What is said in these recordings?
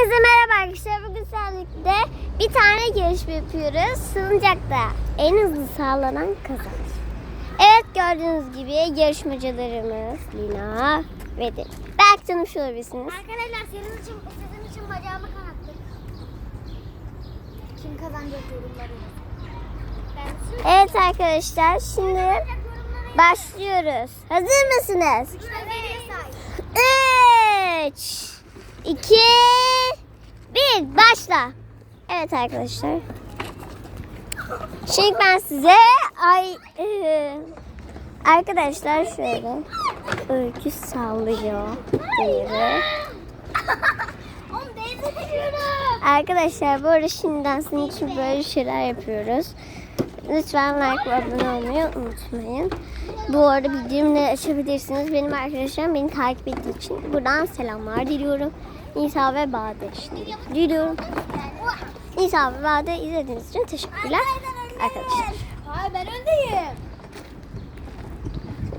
Hepinize merhaba arkadaşlar. Bugün sizlerle bir tane yarışma yapıyoruz. Salıncakta en hızlı sağlanan kazanır. Evet gördüğünüz gibi yarışmacılarımız Lina ve Deniz. Belki tanımış olabilirsiniz. Arkadaşlar senin için, sizin için bacağımı kanattık. Kim kazanacak yorumları? Evet arkadaşlar şimdi başlıyoruz. Hazır mısınız? Evet. 3 2 1 başla. Evet arkadaşlar. Şimdi ben size ay e, arkadaşlar şöyle öykü sallıyor diye. Arkadaşlar bu arada şimdiden sizin için böyle şeyler yapıyoruz. Lütfen like ve abone olmayı unutmayın. Bu arada bildirimleri açabilirsiniz. Benim arkadaşlarım beni takip ettiği için buradan selamlar diliyorum. Nisa ve Bade şimdi diliyorum. Nisa ve Bade izlediğiniz için teşekkürler arkadaşlar. Hayır ben öndeyim.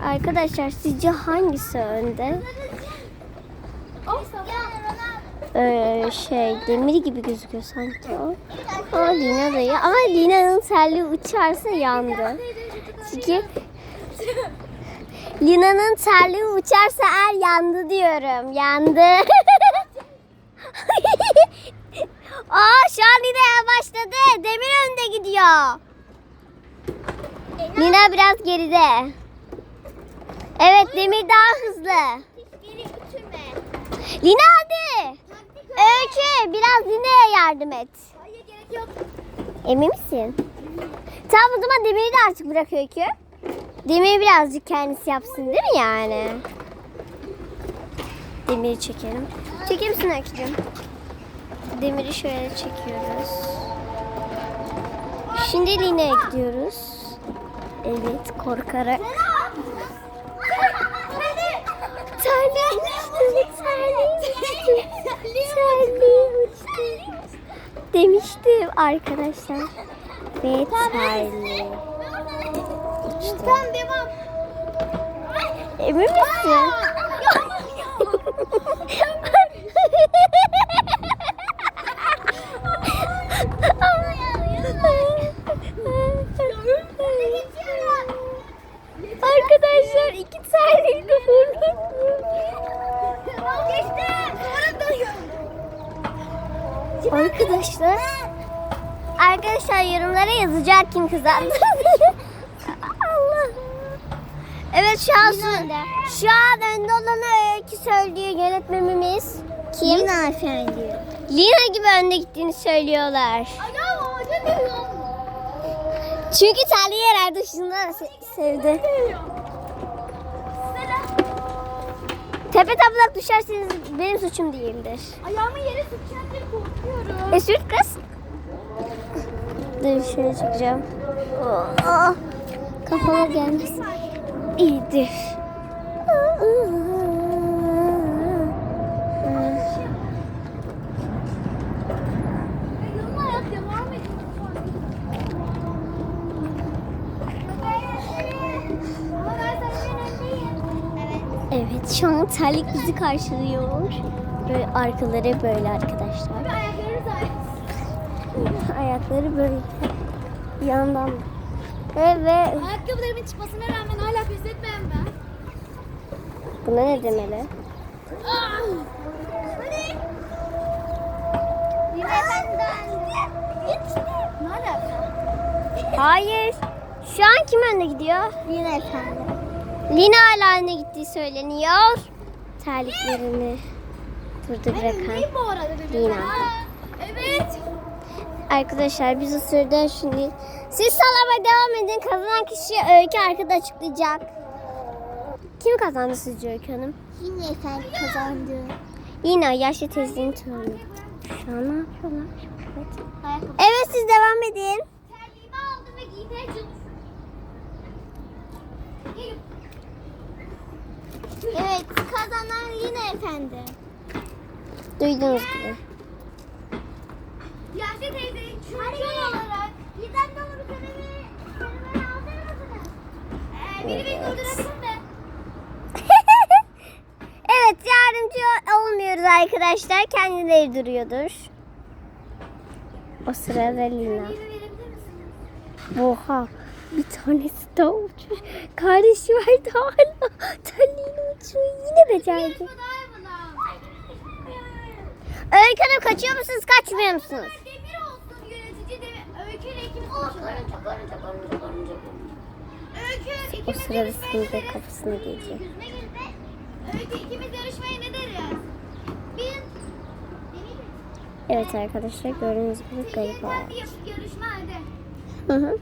Arkadaşlar sizce hangisi önde? Ee, şey demir gibi gözüküyor sanki o. Ama Lina dayı. Ama Lina'nın terliği uçarsa yandı. Çünkü Lina'nın terliği uçarsa er yandı diyorum. Yandı. Aa şu an Lina başladı. Demir önde gidiyor. Lina biraz geride. Evet Demir daha hızlı. Geri. Lina hadi. Öykü biraz Lina'ya yardım et. Hayır gerek yok. Emin misin? Tamam o zaman Demir'i de artık bırak Öykü. Demir birazcık kendisi yapsın değil mi yani? Demir'i çekelim. Çeker misin Öykücüğüm? Demiri şöyle çekiyoruz. Şimdi Lina'ya gidiyoruz. Evet korkarak. Terliğim uçtu, terliğim uçtu, terliğim uçtu. Demiştim arkadaşlar. Ve terliğim uçtu. Tamam devam. Emin misin? Arkadaşlar iki terlik de vurdum. Geçtim. Sonra dönüyorum. Arkadaşlar. Arkadaşlar yorumlara yazacak kim kazandı. Allah. Evet şu an şu an önde olanı öykü söylüyor yönetmenimiz. Kim? Lina efendi. Lina gibi önde gittiğini söylüyorlar. Çünkü terliği herhalde se- sevdi. Tepe tablak düşerseniz benim suçum değildir. Ayağımı yere sürteceğim diye korkuyorum. E sürt kız. Dur şöyle çekeceğim. Aa, kafama gelmez. İyidir. Yolun hayat devam ediyor. Ama ben senin önündeyim. Evet. Evet şu an terlik bizi karşılıyor. Böyle arkaları böyle arkadaşlar. Ayakları böyle yandan. Ve, ve Ayakkabılarımın çıkmasına rağmen hala pes etmeyen ben. buna ne demeli? Yine benden. Ne alaka? Hayır. Şu an kim önde gidiyor? Yine efendim. Lina önde gittiği söyleniyor. Terliklerini burada bırakan. Lina. Evet. Arkadaşlar biz o sırada şimdi siz salama devam edin. Kazanan kişi Öykü arkada açıklayacak. Kim kazandı sizce Öykü Hanım? Yine efendim kazandı. Yine yaşlı teyzenin torunu. Şu an ne yapıyorlar? Evet. Evet siz devam edin. Terliğimi aldım ve giymeye çalışıyorum. Evet kazanan yine efendi. Duyduğunuz gibi. Yaşlı teyzeyi çürüyor olarak giden dolu bir aldırır mısınız? Ee, biri beni Evet. durdurabilir mi? Evet yardımcı olmuyoruz arkadaşlar. Kendileri duruyordur. O sırada Lina. Oha. Bir tanesi daha uçmuş. Kardeşi vardı hala. Terliğini uçuyor. Yine becerdi. Öykü Hanım kaçıyor musunuz kaçmıyor musunuz? Demir olsun yönetici demir. Öykü ile ikimiz. Öykü O sırada deriz? kafasına. Öykü ikimiz yarışmaya ne deriz? Mi? Evet arkadaşlar gördüğünüz gibi garip oldu. yarışma hadi. Hı hı.